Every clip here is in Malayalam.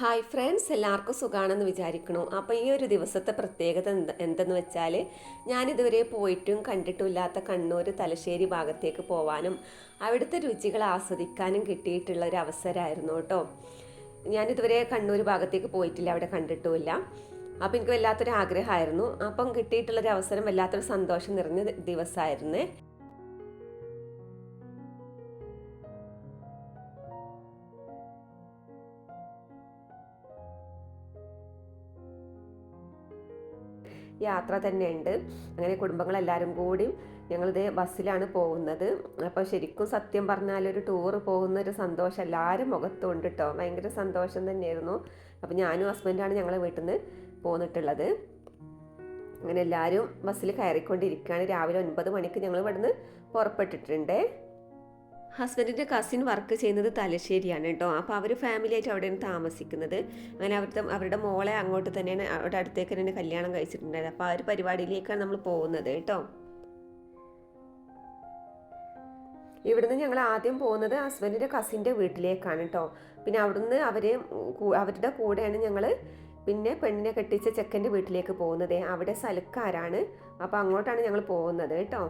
ഹായ് ഫ്രണ്ട്സ് എല്ലാവർക്കും സുഖമാണെന്ന് വിചാരിക്കണു. അപ്പോൾ ഈ ഒരു ദിവസത്തെ പ്രത്യേകത എന്ത് എന്തെന്ന് വെച്ചാൽ ഞാനിതുവരെ പോയിട്ടും കണ്ടിട്ടുമില്ലാത്ത കണ്ണൂർ തലശ്ശേരി ഭാഗത്തേക്ക് പോവാനും അവിടുത്തെ രുചികൾ ആസ്വദിക്കാനും കിട്ടിയിട്ടുള്ള ഒരു അവസരമായിരുന്നു കേട്ടോ. ഞാനിതുവരെ കണ്ണൂർ ഭാഗത്തേക്ക് പോയിട്ടില്ല അവിടെ കണ്ടിട്ടുമില്ല. അപ്പോൾ എനിക്ക് വല്ലാത്തൊരു ആഗ്രഹമായിരുന്നു. അപ്പം കിട്ടിയിട്ടുള്ളൊരു അവസരം വല്ലാത്തൊരു സന്തോഷം നിറഞ്ഞ ദിവസമായിരുന്നേ. യാത്ര തന്നെയുണ്ട്. അങ്ങനെ കുടുംബങ്ങളെല്ലാവരും കൂടി ഞങ്ങളിത് ബസ്സിലാണ് പോകുന്നത്. അപ്പോൾ ശരിക്കും സത്യം പറഞ്ഞാൽ ഒരു ടൂർ പോകുന്ന ഒരു സന്തോഷം. എല്ലാവരും മുഖത്തുണ്ട് കേട്ടോ ഭയങ്കര സന്തോഷം തന്നെയായിരുന്നു. അപ്പോൾ ഞാനും ഹസ്ബൻഡാണ് ഞങ്ങളെ വീട്ടിൽ നിന്ന് പോന്നിട്ടുള്ളത്. അങ്ങനെ എല്ലാവരും ബസ്സിൽ കയറിക്കൊണ്ടിരിക്കുകയാണ്. രാവിലെ ഒൻപത് മണിക്ക് ഞങ്ങൾ ഇവിടുന്ന് പുറപ്പെട്ടിട്ടുണ്ട്. ഹസ്ബൻഡിന്റെ കസിൻ വർക്ക് ചെയ്യുന്നത് തലശ്ശേരിയാണ് കേട്ടോ. അപ്പോൾ അവർ ഫാമിലി ആയിട്ട് അവിടെയാണ് താമസിക്കുന്നത്. അങ്ങനെ അവിടുത്തെ അവരുടെ മോളെ അങ്ങോട്ട് തന്നെയാണ് അവിടെ അടുത്തേക്ക് തന്നെ കല്യാണം കഴിച്ചിട്ടുണ്ടായത്. അപ്പോൾ ആ ഒരു പരിപാടിയിലേക്കാണ് നമ്മൾ പോകുന്നത് കേട്ടോ. ഇവിടുന്ന് ഞങ്ങൾ ആദ്യം പോകുന്നത് ഹസ്ബൻഡിന്റെ കസിന്റെ വീട്ടിലേക്കാണ് കേട്ടോ. പിന്നെ അവിടുന്ന് അവർ അവരുടെ കൂടെയാണ് ഞങ്ങൾ പിന്നെ പെണ്ണിനെ കെട്ടിച്ച ചെക്കന്റെ വീട്ടിലേക്ക് പോകുന്നത്. അവിടെ സൽക്കാരാണ് അപ്പോൾ അങ്ങോട്ടാണ് ഞങ്ങൾ പോകുന്നത് കേട്ടോ.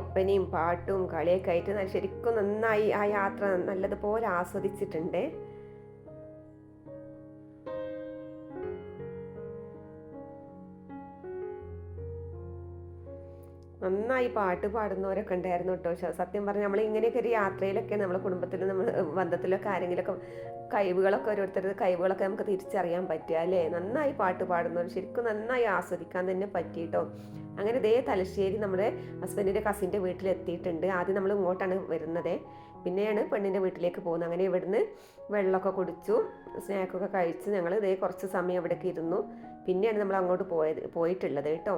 ഒപ്പനയും പാട്ടും കളിയൊക്കെ ആയിട്ട് ശരിക്കും നന്നായി ആ യാത്ര നല്ലതുപോലെ ആസ്വദിച്ചിട്ടുണ്ട്. നന്നായി പാട്ട് പാടുന്നവരൊക്കെ ഉണ്ടായിരുന്നു കേട്ടോ. സത്യം പറഞ്ഞാൽ നമ്മൾ ഇങ്ങനെയൊക്കെ ഒരു യാത്രയിലൊക്കെ നമ്മളെ കുടുംബത്തിൽ നമ്മൾ ബന്ധത്തിലൊക്കെ ആരെങ്കിലുമൊക്കെ കഴിവുകളൊക്കെ ഓരോരുത്തരുടെ കഴിവുകളൊക്കെ നമുക്ക് തിരിച്ചറിയാൻ പറ്റുക അല്ലേ? നന്നായി പാട്ട് പാടുന്നവർ ശരിക്കും നന്നായി ആസ്വദിക്കാൻ തന്നെ പറ്റിയിട്ടോ അങ്ങനെ ദേ തലശ്ശേരി നമ്മുടെ ഹസ്ബൻഡിന്റെ കസിന്റെ വീട്ടിലെത്തിയിട്ടുണ്ട്. ആദ്യം നമ്മൾ ഇങ്ങോട്ടാണ് വരുന്നത്. പിന്നെയാണ് പെണ്ണിന്റെ വീട്ടിലേക്ക് പോകുന്നത്. അങ്ങനെ ഇവിടുന്ന് വെള്ളമൊക്കെ കുടിച്ചു സ്നാക്കൊക്കെ കഴിച്ച് ഞങ്ങൾ ഇതേ കുറച്ച് സമയം ഇവിടേക്ക് ഇരുന്നു. പിന്നെയാണ് നമ്മൾ അങ്ങോട്ട് പോയത് പോയിട്ടുള്ളത് കേട്ടോ.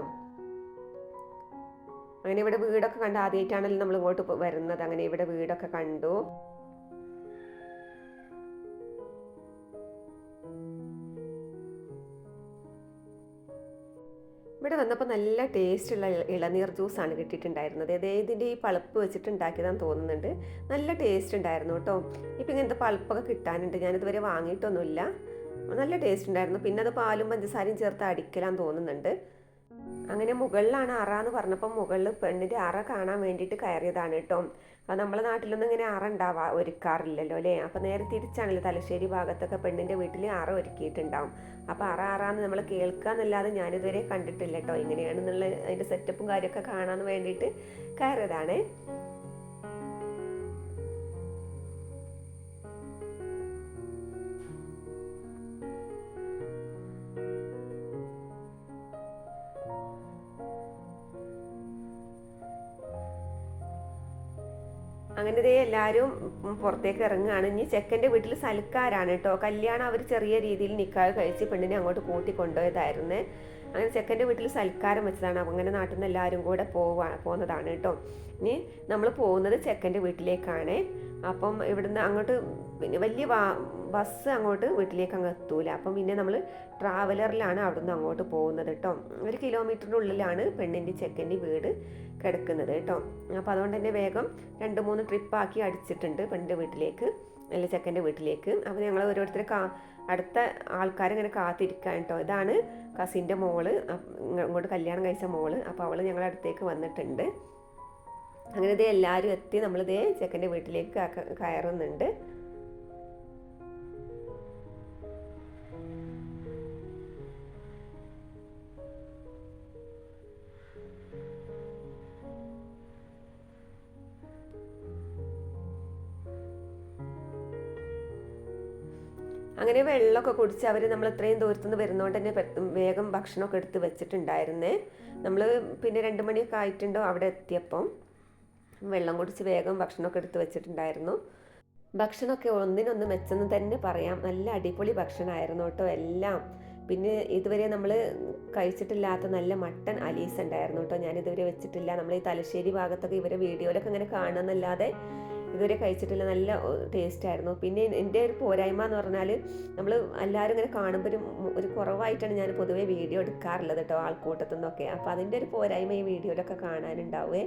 അങ്ങനെ ഇവിടെ വീടൊക്കെ കണ്ട് ആദ്യമായിട്ടാണല്ലോ നമ്മൾ ഇങ്ങോട്ട് വരുന്നത്. അങ്ങനെ ഇവിടെ വീടൊക്കെ കണ്ടു. ഇവിടെ വന്നപ്പോൾ നല്ല ടേസ്റ്റുള്ള ഇളനീർ ജ്യൂസാണ് കിട്ടിയിട്ടുണ്ടായിരുന്നത്. അതായത് ഇതിന്റെ ഈ പളുപ്പ് വെച്ചിട്ട് ഉണ്ടാക്കിയതാന്ന് തോന്നുന്നുണ്ട്. നല്ല ടേസ്റ്റ് ഉണ്ടായിരുന്നു കേട്ടോ. ഇപ്പം ഇങ്ങനത്തെ പളുപ്പൊക്കെ കിട്ടാനുണ്ട്. ഞാനിതുവരെ വാങ്ങിയിട്ടൊന്നുമില്ല. നല്ല ടേസ്റ്റ് ഉണ്ടായിരുന്നു. പിന്നെ അത് പാലും പഞ്ചസാരയും ചേർത്ത് അടിക്കലാന്ന് തോന്നുന്നുണ്ട്. അങ്ങനെ മുകളിലാണ് അറ എന്ന് പറഞ്ഞപ്പോൾ മുകളിൽ പെണ്ണിന്റെ അറ കാണാൻ വേണ്ടിയിട്ട് കയറിയതാണ് കേട്ടോ. അപ്പം നമ്മളെ നാട്ടിലൊന്നും ഇങ്ങനെ അറ ഉണ്ടാവാ ഒരുക്കാറില്ലല്ലോ അല്ലേ? അപ്പോൾ നേരെ തിരിച്ചാണല്ലോ തലശ്ശേരി ഭാഗത്തൊക്കെ പെണ്ണിന്റെ വീട്ടിൽ അറ ഒരുക്കിയിട്ടുണ്ടാവും. അപ്പോൾ അറ അറാന്ന് നമ്മൾ കേൾക്കുക എന്നല്ലാതെ ഞാനിതുവരെ കണ്ടിട്ടില്ല കേട്ടോ. ഇങ്ങനെയാണെന്നുള്ള അതിന്റെ സെറ്റപ്പും കാര്യമൊക്കെ കാണാൻ വേണ്ടിയിട്ട് കയറിയതാണേ. അങ്ങനെ ഇതേ എല്ലാവരും പുറത്തേക്ക് ഇറങ്ങുകയാണ്. ഇനി ചെക്കന്റെ വീട്ടിൽ സൽക്കാരാണ് കേട്ടോ. കല്യാണം അവർ ചെറിയ രീതിയിൽ നിൽക്കാതെ കഴിച്ച് പെണ്ണിനെ അങ്ങോട്ട് കൂട്ടി കൊണ്ടുപോയതായിരുന്നേ. അങ്ങനെ ചെക്കന്റെ വീട്ടിൽ സൽക്കാരം വെച്ചതാണ്. അങ്ങനെ നാട്ടിൽ നിന്ന് എല്ലാവരും കൂടെ പോവാ പോകുന്നതാണ് കേട്ടോ. ഇനി നമ്മൾ പോകുന്നത് ചെക്കന്റെ വീട്ടിലേക്കാണ്. അപ്പം ഇവിടുന്ന് അങ്ങോട്ട് പിന്നെ വലിയ ബസ് അങ്ങോട്ട് വീട്ടിലേക്ക് അങ്ങ് എത്തൂല. അപ്പം പിന്നെ നമ്മൾ ട്രാവലറിലാണ് അവിടുന്ന് അങ്ങോട്ട് പോകുന്നത് കേട്ടോ. ഒരു കിലോമീറ്ററിനുള്ളിലാണ് പെണ്ണിന്റെ ചെക്കന്റെ വീട്. കിടക്കുന്നത് കേട്ടോ. അപ്പോൾ അതുകൊണ്ട് തന്നെ വേഗം രണ്ട് മൂന്ന് ട്രിപ്പ് ആക്കി അടിച്ചിട്ടുണ്ട് പെണ്ണിന്റെ വീട്ടിലേക്ക് അല്ലെ ചെക്കന്റെ വീട്ടിലേക്ക്. അപ്പോൾ ഞങ്ങൾ ഓരോരുത്തരെ കാ അടുത്ത ആൾക്കാരിങ്ങനെ കാത്തിരിക്കാൻ കേട്ടോ. ഇതാണ് കസിന്റെ മോൾ ഇങ്ങോട്ട് കല്യാണം കഴിച്ച മോൾ. അപ്പോൾ അവൾ ഞങ്ങളുടെ അടുത്തേക്ക് വന്നിട്ടുണ്ട്. അങ്ങനെ ഇതേ എല്ലാവരും എത്തി നമ്മളിതേ ചെക്കന്റെ വീട്ടിലേക്ക് കയറുന്നുണ്ട്. അങ്ങനെ വെള്ളമൊക്കെ കുടിച്ച് അവർ നമ്മൾ ഇത്രയും ദൂരത്തു നിന്ന് വരുന്നതുകൊണ്ട് തന്നെ വേഗം ഭക്ഷണമൊക്കെ എടുത്ത് വെച്ചിട്ടുണ്ടായിരുന്നേ. നമ്മൾ പിന്നെ രണ്ട് മണിയൊക്കെ ആയിട്ടുണ്ടോ അവിടെ എത്തിയപ്പം. വെള്ളം കുടിച്ച് വേഗം ഭക്ഷണമൊക്കെ എടുത്ത് വെച്ചിട്ടുണ്ടായിരുന്നു. ഭക്ഷണമൊക്കെ ഒന്നിനൊന്ന് മെച്ചെന്ന് തന്നെ പറയാം. നല്ല അടിപൊളി ഭക്ഷണമായിരുന്നു കേട്ടോ എല്ലാം. പിന്നെ ഇതുവരെ നമ്മൾ കഴിച്ചിട്ടില്ലാത്ത നല്ല മട്ടൺ അലീസ് ഉണ്ടായിരുന്നു കേട്ടോ. ഞാൻ ഇതുവരെ വെച്ചിട്ടില്ല. നമ്മൾ ഈ തലശ്ശേരി ഭാഗത്തൊക്കെ ഇവരെ വീഡിയോയിലൊക്കെ ഇങ്ങനെ കാണുന്നല്ലാതെ ഇതുവരെ കഴിച്ചിട്ടില്ല. നല്ല ടേസ്റ്റ് ആയിരുന്നു. പിന്നെ എന്റെ ഒരു പോരായ്മ എന്ന് പറഞ്ഞാൽ നമ്മൾ എല്ലാവരും ഇങ്ങനെ കാണുമ്പോൾ ഒരു ഒരു കുറവായിട്ടാണ് ഞാൻ പൊതുവേ വീഡിയോ എടുക്കാറുള്ളത് കേട്ടോ ആൾക്കൂട്ടത്തു നിന്നൊക്കെ. അപ്പോൾ അതിന്റെ ഒരു പോരായ്മ ഈ വീഡിയോയിലൊക്കെ കാണാനുണ്ടാവേ.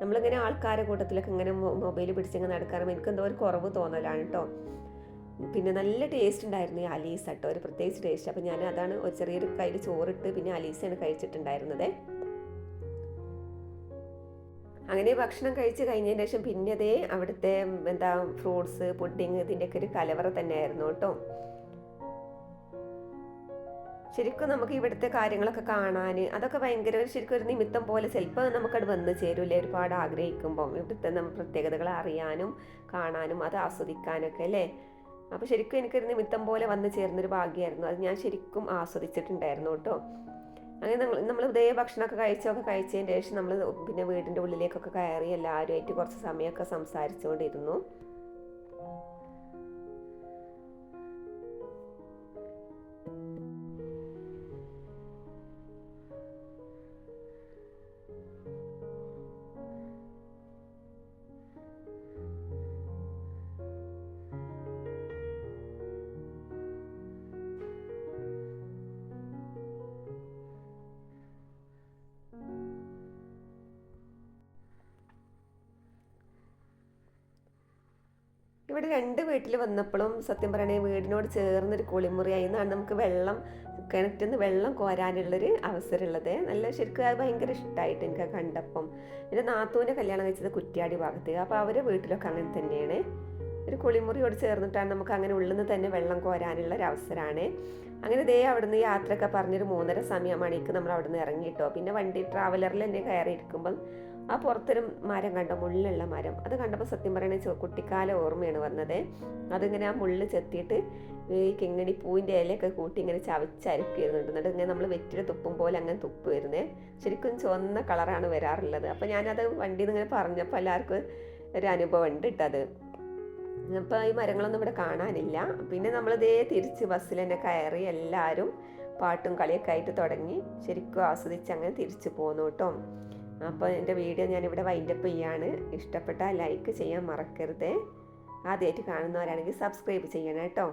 നമ്മളിങ്ങനെ ആൾക്കാരെ കൂട്ടത്തിലൊക്കെ ഇങ്ങനെ മൊബൈൽ പിടിച്ചിങ്ങനെ നടക്കാറുമ്പോൾ എനിക്ക് എന്തോ ഒരു കുറവ് തോന്നലാണ് കേട്ടോ. പിന്നെ നല്ല ടേസ്റ്റ് ഉണ്ടായിരുന്നു ഈ അലീസ കേട്ടോ. ഒരു പ്രത്യേകിച്ച് ടേസ്റ്റ് അപ്പോൾ ഞാൻ അതാണ് ഒരു ചെറിയൊരു കയ്യിൽ ചോറിട്ട് പിന്നെ അലീസയാണ് കഴിച്ചിട്ടുണ്ടായിരുന്നത്. അങ്ങനെ ഭക്ഷണം കഴിച്ച് കഴിഞ്ഞതിന് ശേഷം പിന്നതേ അവിടുത്തെ എന്താ ഫ്രൂട്ട്സ് പുഡിങ് ഇതിന്റെയൊക്കെ ഒരു കലവറ തന്നെയായിരുന്നു കേട്ടോ. ശരിക്കും നമുക്ക് ഇവിടുത്തെ കാര്യങ്ങളൊക്കെ കാണാൻ അതൊക്കെ ഭയങ്കര ശരിക്കും ഒരു നിമിത്തം പോലെ ചിലപ്പോൾ നമുക്കത് വന്ന് ചേരൂലേ ഒരുപാട് ആഗ്രഹിക്കുമ്പം ഇവിടുത്തെ നമ്മൾ പ്രത്യേകതകൾ അറിയാനും കാണാനും അത് ആസ്വദിക്കാനൊക്കെ അല്ലേ? അപ്പോൾ ശരിക്കും എനിക്കൊരു നിമിത്തം പോലെ വന്ന് ചേർന്നൊരു ഭാഗ്യമായിരുന്നു അത് ഞാൻ ശരിക്കും ആസ്വദിച്ചിട്ടുണ്ടായിരുന്നു കേട്ടോ. അങ്ങനെ നമ്മൾ നമ്മൾ ഇതേ ഭക്ഷണമൊക്കെ കഴിച്ചൊക്കെ കഴിച്ചതിന് ശേഷം നമ്മൾ പിന്നെ വീടിന്റെ ഉള്ളിലേക്കൊക്കെ കയറി എല്ലാവരുമായിട്ട് കുറച്ച് സമയമൊക്കെ സംസാരിച്ചുകൊണ്ടിരുന്നു. ഇവിടെ രണ്ട് വീട്ടിൽ വന്നപ്പോഴും സത്യം പറയണേ വീടിനോട് ചേർന്നൊരു കുളിമുറി ആയിരുന്നാണ് നമുക്ക് വെള്ളം കിണറ്റിൽ നിന്ന് വെള്ളം കോരാനുള്ളൊരു അവസരമുള്ളത്. നല്ല ശരിക്കും അത് ഭയങ്കര ഇഷ്ടമായിട്ട് എനിക്ക് കണ്ടപ്പം. എന്റെ നാത്തൂന്റെ കല്യാണം കഴിച്ചത് കുറ്റ്യാടി ഭാഗത്ത്. അപ്പോൾ അവരെ വീട്ടിലൊക്കെ അങ്ങനെ തന്നെയാണ്. ഒരു കുളിമുറിയോട് ചേർന്നിട്ടാണ് നമുക്ക് അങ്ങനെ ഉള്ളിൽ നിന്ന് തന്നെ വെള്ളം കോരാനുള്ള ഒരു അവസരമാണ് അങ്ങനെ ദേ അവിടുന്ന് യാത്രയൊക്കെ പറഞ്ഞൊരു മൂന്നര സമയം മണിക്ക് നമ്മൾ അവിടുന്ന് ഇറങ്ങിയിട്ടോ പിന്നെ വണ്ടി ട്രാവലറിൽ തന്നെ കയറി ഇരിക്കുമ്പം ആ പുറത്തൊരു മരം കണ്ടോ? മുള്ളുള്ള മരം. അത് കണ്ടപ്പോൾ സത്യം പറയണ കുട്ടിക്കാല ഓർമ്മയാണ് വന്നത്. അതിങ്ങനെ ആ മുള്ള് ചെത്തിയിട്ട് ഈ കിങ്ങണി പൂവിന്റെ ഇലയൊക്കെ കൂട്ടി ഇങ്ങനെ ചവച്ചരക്കിയിരുന്നുണ്ട് എന്നിട്ട് ഇങ്ങനെ നമ്മൾ വെറ്റിൽ തുപ്പും പോലെ അങ്ങനെ തുപ്പ് വരുന്നത് ശരിക്കും ചുവന്ന കളറാണ് വരാറുള്ളത്. അപ്പോൾ ഞാനത് വണ്ടിയിൽ നിന്ന് ഇങ്ങനെ പറഞ്ഞപ്പോൾ എല്ലാവർക്കും ഒരു അനുഭവം ഉണ്ട് ഇട്ടത് അപ്പോൾ ഈ മരങ്ങളൊന്നും ഇവിടെ കാണാനില്ല. പിന്നെ നമ്മളിതേ തിരിച്ച് ബസ്സിൽ തന്നെ കയറി എല്ലാവരും പാട്ടും കളിയൊക്കെ ആയിട്ട് തുടങ്ങി ശരിക്കും ആസ്വദിച്ച് അങ്ങനെ തിരിച്ചു പോന്നു കേട്ടോ. അപ്പോൾ എന്റെ വീഡിയോ ഞാനിവിടെ വൈൻഡപ്പ് ചെയ്യാണ്. ഇഷ്ടപ്പെട്ടാൽ ലൈക്ക് ചെയ്യാൻ മറക്കരുത്. ആദ്യമായിട്ട് കാണുന്നവരാണെങ്കിൽ സബ്സ്ക്രൈബ് ചെയ്യണം കേട്ടോ.